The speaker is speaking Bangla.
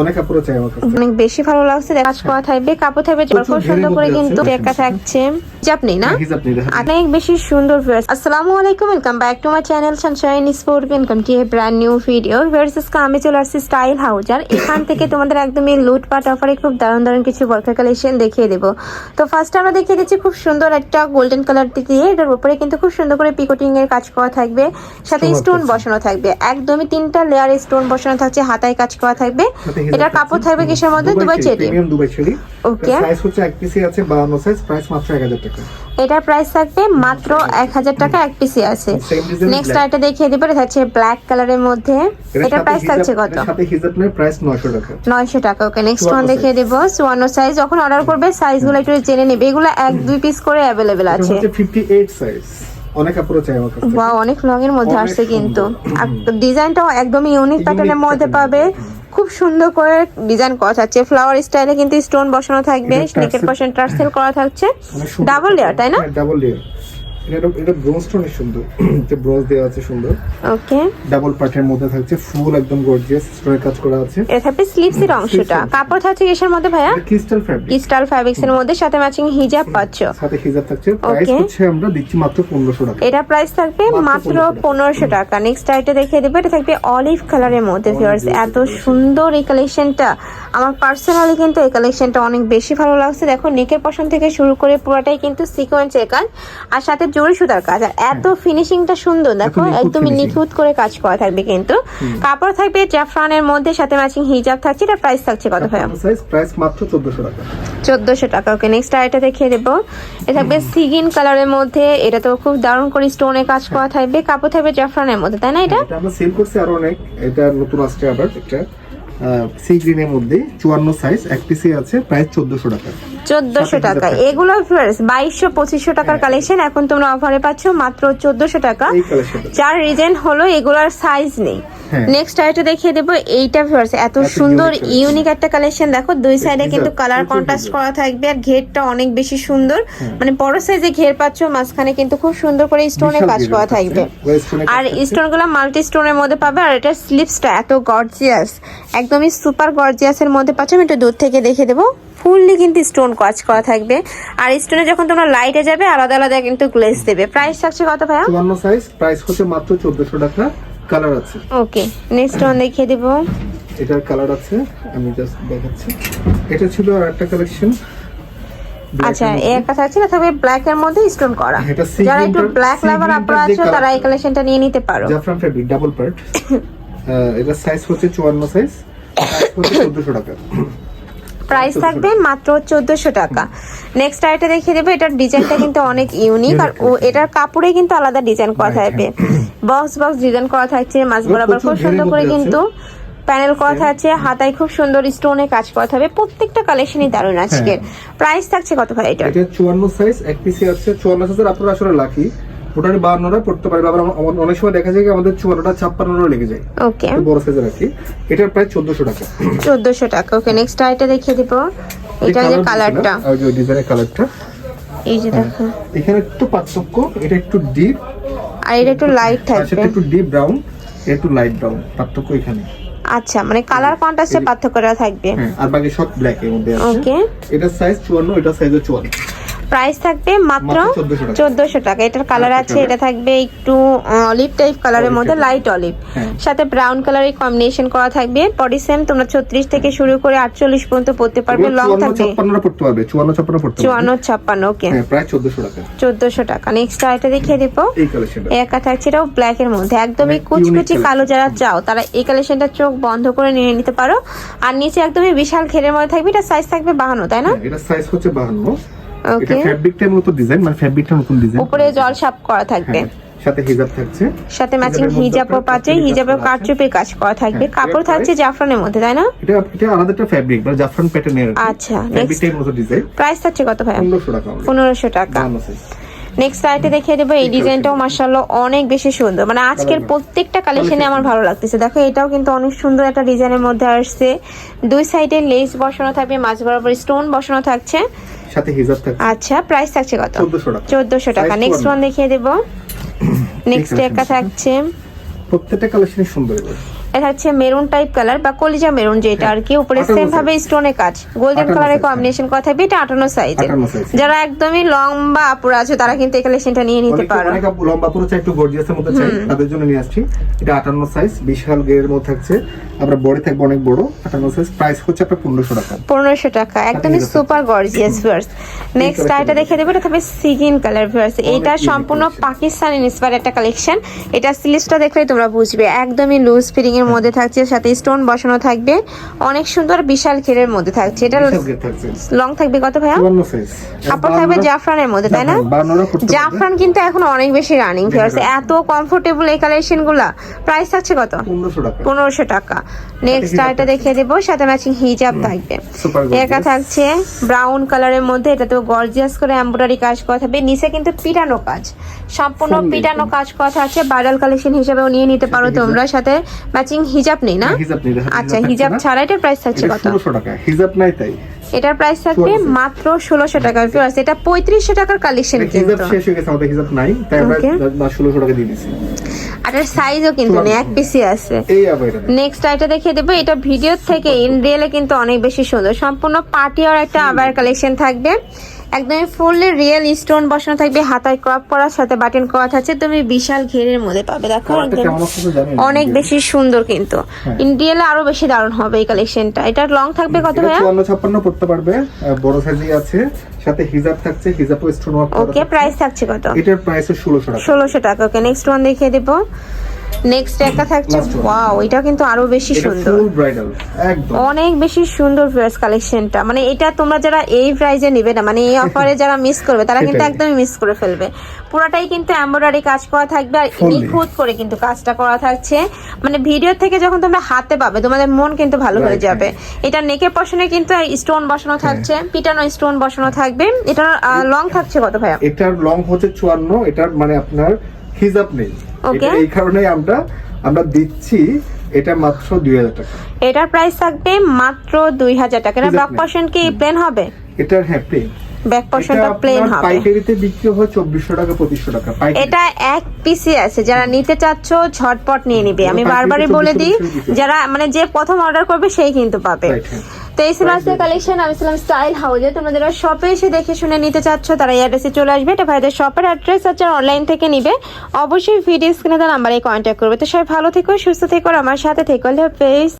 অনেক কাপড় চাই আমার কাছে অনেক বেশি ভালো লাগছে কাজ করা থাকবে কাপড় থাকবে খুব সুন্দর করে কিন্তু। একা থাকছে হিজাব নিয়ে দেখা অনেক বেশি সুন্দর ভিউয়ার্স আসসালামু আলাইকুম welcome back to my channel sunshine sport welcome to a brand new video viewers আমি চলে আসছি স্টাইল হাউস আর এখান থেকে তোমাদের একদমই লুটপাট অফারে খুব দারুণ দারুণ কিছু বরকার কালেকশন দেখিয়ে দেবো। তো ফার্স্ট আমরা দেখিয়ে দিচ্ছি খুব সুন্দর একটা গোল্ডেন কালার দিয়ে। এটার উপরে কিন্তু খুব সুন্দর করে পিকোটিং এর কাজ করা থাকবে। সাথে স্টোন বসানো থাকবে। একদমই তিনটা লেয়ারে স্টোন বসানো থাকছে হাতায় কাজ করা থাকবে। এটার কাপড় থাকবে কিসের মধ্যে? Dubai cherry. ওকে. সাইজ হচ্ছে এক পিসি আছে 52 সাইজ প্রাইস মাত্র 1000 টাকা। এটার প্রাইস থাকবে মাত্র এক হাজার টাকা এক পিসি আছে। নেক্সট. আইটা দেখিয়ে দিবে এটা হচ্ছে ব্ল্যাক কালারের মধ্যে। এটার প্রাইস থাকছে কত? এটার সাথে হিজাব নেই প্রাইস 900 টাকা। নয়শো টাকা ওকে নেক্সট ওয়ান দেখিয়ে দেবো। চুয়ান্ন সাইজ যখন অর্ডার করবে সাইজগুলো একটু জেনে নেবে। এগুলো এক দুই পিস করে অ্যাভেলেবেল আছে। হচ্ছে 58 সাইজ অনেক আপুরো চাই আমার কাছে বা অনেক লং এর মধ্যে আসছে কিন্তু। ডিজাইনটাও একদমই ইউনিক প্যাটার্নের মধ্যে পাবে। খুব সুন্দর করে ডিজাইন করা থাকছে। ফ্লাওয়ার স্টাইলে কিন্তু স্টোন বসানো থাকবে নেকের পাশে টার্সেল করা থাকছে। ডাবল লেয়ার তাই না? ডাবল লেয়ার এটা এটা সুন্দর। এটা ব্রোঞ্জ দেওয়া আছে সুন্দর। ওকে ডাবল পার্টের মধ্যে থাকছে ফুল একদম গর্জিয়াস স্টোনের কাজ করা আছে। এটা থাকবে স্লিভসের অংশটা। কাপড় থাকছে কিসের মধ্যে ভাইয়া? ক্রিস্টাল ফ্যাব্রিক ক্রিস্টাল ফ্যাব্রিক্স এর মধ্যে সাথে ম্যাচিং হিজাব পাচ্ছ। সাথে হিজাব থাকছে। প্রাইস হচ্ছে আমরা দিচ্ছি মাত্র 1500 টাকা। এটা প্রাইস থাকবে মাত্র মাত্র 1500 পনেরোশো টাকা। নেক্সট আইটা দেখিয়ে দেবো। এটা থাকবে অলিভ কালারের মধ্যে ভিউয়ার্স এত সুন্দর এই কালেকশনটা আমার পার্সোনালি কিন্তু এই কালেকশনটা অনেক বেশি ভালো লাগছে। দেখো নেকের পশন থেকে শুরু করে পুরোটাই কিন্তু সিকোয়েন্সের কাজ। আর সাথে জরি সুতার কাজ। আর এত ফিনিশিংটা সুন্দর দেখো একদমই নিখুঁত করে কাজ করা থাকবে কিন্তু। কাপড় থাকবে জাফরানের মধ্যে সাথে ম্যাচিং হিজাব থাকছে এটা প্রাইস থাকছে কত ভাইয়া? সাইজ প্রাইস মাত্র 1400 টাকা। চোদ্দশো টাকা। ওকে নেক্সট আইটা দেখিয়ে দেবো এটা থাকবে সিগিন কালারের মধ্যে এটা তো খুব দারুণ করে স্টোনে কাজ করা থাকবে। কাপড় থাকবে জাফরানের মধ্যে তাই না এটা? এটা আমরা সেল করছি আরও অনেক। এটা নতুন আসছে আবার এটা সি গ্রিনের মধ্যে 54 সাইজ এক পিসি আছে প্রাইস 1400 টাকা। চোদ্দশো টাকা। এগুলো বাইশশো পঁচিশশো টাকার কালেকশন এখন তোমরা অফারে পাচ্ছ মাত্র চোদ্দশো টাকা। যার রিজেন হলো এগুলার সাইজ নেই। হ্যাঁ। নেক্সট আইটা দেখিয়ে দেবো এইটা ভিউয়ার্স এত সুন্দর ইউনিক একটা কালেকশন দেখো দুই সাইডে কিন্তু কালার কন্ট্রাস্ট করা থাকবে আর ঘেরটা অনেক বেশি সুন্দর। মানে বড় সাইজে ঘের পাচ্ছ মাঝখানে কিন্তু খুব সুন্দর করে স্টোনে কাজ করা থাকবে। কাজ আর থাকছে। স্টোনগুলো মাল্টি স্টোনের মধ্যে পাবে আর এটার স্লিপসটা এত গর্জিয়াস একদমই সুপার গর্জিয়াসের মধ্যে পাচ্ছ আমি একটু দূর থেকে দেখে দেবো। ফুললি কিন্তু স্টোন কাজ করা থাকবে। আর স্টোনে যখন তোমরা লাইটে যাবে আলাদা আলাদা কিন্তু গ্লেস দেবে। প্রাইস থাকছে কত ভাইয়া? 54 সাইজ প্রাইস হচ্ছে মাত্র 1400 টাকা। কালার আছে। ওকে নেক্সট ওয়ান দেখিয়ে দেবো। এটার কালার আছে আমি জাস্ট দেখাচ্ছি। এটা ছিল আর একটা কালেকশন আচ্ছা এই একটা থাকছে না তবে ব্ল্যাক এর মধ্যে স্টোন করা। যারা একটু ব্ল্যাক লাভার আপনারা আছো তারা এই কালেকশনটা নিয়ে নিতে পারো। জাফরান ফেব্রিক ডাবল পার্ট এটা সাইজ হচ্ছে 54 সাইজ প্রাইস হচ্ছে 1400 টাকা। প্রাইস থাকবে মাত্র চোদ্দশো টাকা। নেক্সট আইটা দেখিয়ে দেবো এটার ডিজাইনটা কিন্তু অনেক ইউনিক আর ও এটার কাপড়ে কিন্তু আলাদা ডিজাইন করা থাকবে। বক্স বক্স ডিজাইন করা থাকছে এগুলো বরাবর খুব সুন্দর করে কিন্তু প্যানেল করা থাকছে হাতায় খুব সুন্দর স্টোনে কাজ করা থাকবে প্রত্যেকটা কালেকশনই দারুণ আজকের। প্রাইস থাকছে কত ভাই এটা এটা 54 সাইজ এক পিসি আছে 54 সাইজের আপনারা আসলে লাকি ওটার 52টা পড়তে পারবে আবার অনেক সময় দেখা যায় কি আমাদের 54টা 56টা লেগে যায়। ওকে বড় সাইজের রাখি এটার প্রাইস 1400 টাকা। চোদ্দশো টাকা। ওকে নেক্সট আইটা দেখিয়ে দিব। এটা যে কালারটা আর যে ডিজাইনের কালারটা এই যে দেখো। এখানে একটু পার্থক্য এটা একটু ডিপ আর এটা একটু লাইট আর সেটা একটু ডিপ ব্রাউন একটু লাইট ব্রাউন পার্থক্য এখানে। আচ্ছা মানে কালার কন্ট্রাস্টে পার্থক্যটা থাকবে। হ্যাঁ আর বাকি সব ব্ল্যাক এর মধ্যে আছে। ওকে এটা সাইজ 54 এটা সাইজ 54 প্রাইস থাকবে মাত্র মাত্র 1400 টাকা। চোদ্দশো টাকা। এটার কালার আছে এটা থাকবে একটু অলিভ টাইপ কালারের মধ্যে লাইট অলিভ হ্যাঁ। সাথে ব্রাউন কালারের কম্বিনেশন করা থাকবে। বডি সেম তোমরা ছত্রিশ থেকে শুরু করে আটচল্লিশ পর্যন্ত পড়তে পারবে লং থাকবে। 56 পড়তে পারবে 54 56 পড়তে পারবে চুয়ান্ন ছাপ্পান্ন ওকে হ্যাঁ প্রায় 1400 টাকা। চোদ্দশো টাকা। নেক্সট আইটা দেখিয়ে দেবো। একা থাকছে এটাও ব্ল্যাক এর মধ্যে। একদমই অনেক কুচকুচি কালো যারা চাও তারা এই কালেকশনটা চোখ বন্ধ করে নিয়ে নিতে পারো। আর নিচে একদমই বিশাল ঘেরের মধ্যে থাকবে এটা সাইজ থাকবে বাহান্ন তাই না? হ্যাঁ, এটা সাইজ হচ্ছে 52 এটা ডিজাইন মানে ডিজাইন উপরে জল সাপ করা থাকবে। সাথে হিজাব থাকছে। সাথে ম্যাচিং হিজাবও পাচ্ছে হিজাবে কাজ করা কারচুপি কাজ করা থাকবে। হ্যাঁ, কাপড় থাকছে জাফরানের মধ্যে তাই না? এটা এটা আলাদা একটা ফ্যাব্রিক মানে জাফরান প্যাটার্নের আচ্ছা, নেক্সট মতো ডিজাইন প্রাইস থাকছে কত ভাই 1500 টাকা only। পনেরোশো টাকা। 52 size। নেক্সট সাইটে দেখিয়ে দেবো এই ডিজাইনটাও মার্শাল্লাহ অনেক বেশি সুন্দর। মানে আজকের প্রত্যেকটা কালেকশনে আমার ভালো লাগতেছে। দেখো এটাও কিন্তু অনেক সুন্দর একটা ডিজাইনের মধ্যে আসছে। দুই সাইডে লেস বসানো থাকবে মাঝ বরাবর স্টোন বসানো থাকছে। সাথে হিজাব থাকছে। আচ্ছা প্রাইস থাকছে কত? 1400 টাকা। নেক্সট 54 ওয়ান দেখিয়ে দেবো। নেক্সট একটা থাকছে। প্রত্যেকটা কালেকশনই সুন্দর এটা হচ্ছে মেরুন টাইপ কালার বা কলিজা মেরুন যেটা আর কি উপরে সেম ভাবে স্টোনে কাজ। গোল্ডেন কালারের কম্বিনেশন কথা এটা আটান্ন সাইজে 58 size। যারা একদমই লম্বা আপুরা আছে তারা কিন্তু এই কালেকশনটা নিয়ে নিতে পারো। অনেক লম্বা পুরো চাই একটু গর্জিয়াসের মধ্যে চাই তাদের জন্য নিয়ে আসছি। এটা আটান্ন সাইজ বিশাল গের মধ্যে থাকছে। আমরা বডি থাকবে অনেক বড় আটান্ন সাইজ প্রাইস হচ্ছে আপনার পনেরোশো টাকা। পনেরোশো টাকা। একদমই সুপার গর্জিয়াস ভিউয়ার্স নেক্সট আইটা দেখে দেবো এটা থাকবে সিগিন কালার ভিউয়ার্স এটা সম্পূর্ণ। পাকিস্তান ইন্সপায়ার একটা কালেকশন এটা স্লিভসটা দেখলে তোমরা বুঝবে। একদমই লুজ ফিটিং এর মধ্যে থাকছে সাথে স্টোন বসানো থাকবে। অনেক সুন্দর বিশাল ঘেরের মধ্যে থাকছে। এটা লং থাকবে কত ভাইয়া? কাপড় থাকবে জাফরানের মধ্যে তাই না। জাফরান কিন্তু এখন অনেক বেশি রানিং ভিউয়ার্স এত কমফোর্টেবল এই কালেকশনগুলা। প্রাইস থাকছে কত? পনেরোশো টাকা। নেক্সট আইটা দেখিয়ে দেবো সাথে ম্যাচিং হিজাব থাকবে। একা থাকছে ব্রাউন কালারের মধ্যে এটা তো গর্জিয়াস করে এমব্রয়ডারি কাজ করা থাকবে। নিচে কিন্তু পিটানো কাজ। সম্পূর্ণ পিটানো কাজ করা আছে ভাইরাল কালেকশন হিসেবেও নিয়ে নিতে পারো তোমরা সাথে ম্যাচিং হিজাব নেই না? হ্যাঁ, হিজাব নেই, আচ্ছা হিজাব না। ছাড়া এটার প্রাইস থাকছে কত? ষোলোশো টাকা হিজাব নাই তাই। এটার প্রাইস থাকবে মাত্র ষোলোশো টাকা ভিউয়ার্স এটা পঁয়ত্রিশশো টাকার কালেকশন কিন্তু হিজাব শেষ হয়ে গেছে আমাদের হিজাব নাই তাই আমরা Okay. ষোলোশো টাকা দিয়ে আর সাইজও কিন্তু নেই এক পিসি আছে। নেক্সট আইটা দেখিয়ে দেবো এটা ভিডিও থেকে ইন রিয়েলে কিন্তু অনেক বেশি সুন্দর। সম্পূর্ণ পার্টি আর একটা আবার কালেকশন থাকবে। একদমই ফুললি রিয়েল স্টোন বসানো থাকবে হাতায় ক্রপ করার সাথে বাটন করা থাকছে তুমি বিশাল ঘেরের মধ্যে পাবে। দেখো অনেক বেশি সুন্দর কিন্তু। হ্যাঁ। ইন আরও বেশি দারুণ হবে এই কালেকশনটা এটা লং থাকবে কত ভাইয়া? চুয়ান্ন ছাপ্পান্ন পড়তে পারবে বড় সাইজই আছে সাথে হিজাব থাকছে হিজাব স্টোন ওয়ার্ক ওকে প্রাইস থাকছে। কত? এটার প্রাইস ষোলোশো টাকা। ষোলোশো টাকা। ওকে নেক্সট ওয়ান দেখিয়ে দেবো। নেক্সট একটা থাকছে ওয়াও এটা কিন্তু আরও বেশি সুন্দর। অনেক বেশি সুন্দর ড্রেস কালেকশনটা মানে এটা তোমরা যারা এই প্রাইজে নিবে না মানে এই অফারে যারা মিস করবে তারা কিন্তু একদমই মিস করে ফেলবে। পুরোটাই কিন্তু এমব্রয়ডারি কাজ করা থাকবে আর নিখুঁত করে কিন্তু কাজটা করা থাকছে। মানে ভিডিও থেকে যখন তোমরা হাতে পাবে তোমাদের মন কিন্তু ভালো হয়ে যাবে। এটা নেকের পশনে কিন্তু স্টোন বসানো থাকছে পিটানো স্টোন বসানো থাকবে। এটা লং থাকছে কত ভাইয়া? এটার লং হচ্ছে চুয়ান্ন এটার মানে আপনার হিজাব নেই। এটা এই কারণে আমরা আমরা দিচ্ছি এটা মাত্র দুই হাজার টাকা। এটার প্রাইস থাকবে মাত্র দুই হাজার টাকা। এটা ব্যাক নেই। কি প্লেন হবে? এটার হ্যাঁ প্লেন ব্যাক প্লেন হবে। পাইকারিতে বিক্রি হয় চব্বিশশো টাকা পঁচিশশো টাকা পাইকারি। এটা এক পিসি আছে। যারা নিতে চাচ্ছ ঝটপট নিয়ে নিবে। আমি বারবারই বলে দিই যারা মানে যে প্রথম অর্ডার করবে সেই কিন্তু পাবে। হ্যাঁ। তো এই ছিল কালেকশন আমি ছিলাম স্টাইল হাউজে তোমরা যারা শপে এসে দেখে শুনে নিতে চাচ্ছ, তারা এই অ্যাড্রেসে চলে আসবে। এটা ভাইদের শপের অ্যাড্রেস আছে অনলাইন থেকে নিবে, অবশ্যই ভিডিও স্ক্রিনে তার নাম্বারে কন্ট্যাক্ট করবে। তো সবাই ভালো থেকো, সুস্থ থেকো আমার সাথে থেকো। পেজ